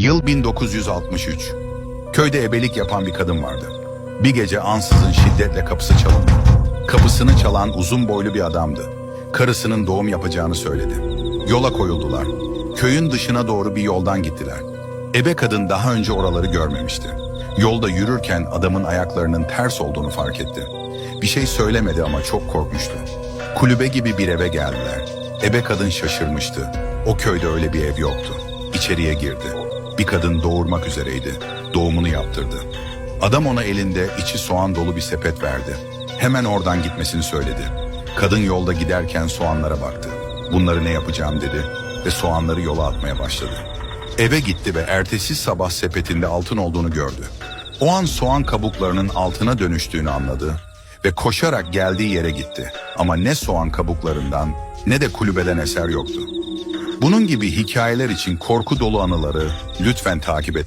Yıl 1963. Köyde ebelik yapan bir kadın vardı. Bir gece ansızın şiddetle kapısı çalındı. Kapısını çalan uzun boylu bir adamdı. Karısının doğum yapacağını söyledi. Yola koyuldular. Köyün dışına doğru bir yoldan gittiler. Ebe kadın daha önce oraları görmemişti. Yolda yürürken adamın ayaklarının ters olduğunu fark etti. Bir şey söylemedi ama çok korkmuştu. Kulübe gibi bir eve geldiler. Ebe kadın şaşırmıştı. O köyde öyle bir ev yoktu. İçeriye girdi. Bir kadın doğurmak üzereydi. Doğumunu yaptırdı. Adam ona elinde içi soğan dolu bir sepet verdi. Hemen oradan gitmesini söyledi. Kadın yolda giderken soğanlara baktı. Bunları ne yapacağım dedi ve soğanları yola atmaya başladı. Eve gitti ve ertesi sabah sepetinde altın olduğunu gördü. O an soğan kabuklarının altına dönüştüğünü anladı ve koşarak geldiği yere gitti. Ama ne soğan kabuklarından ne de kulübeden eser yoktu. Bunun gibi hikayeler için korku dolu anıları lütfen takip et.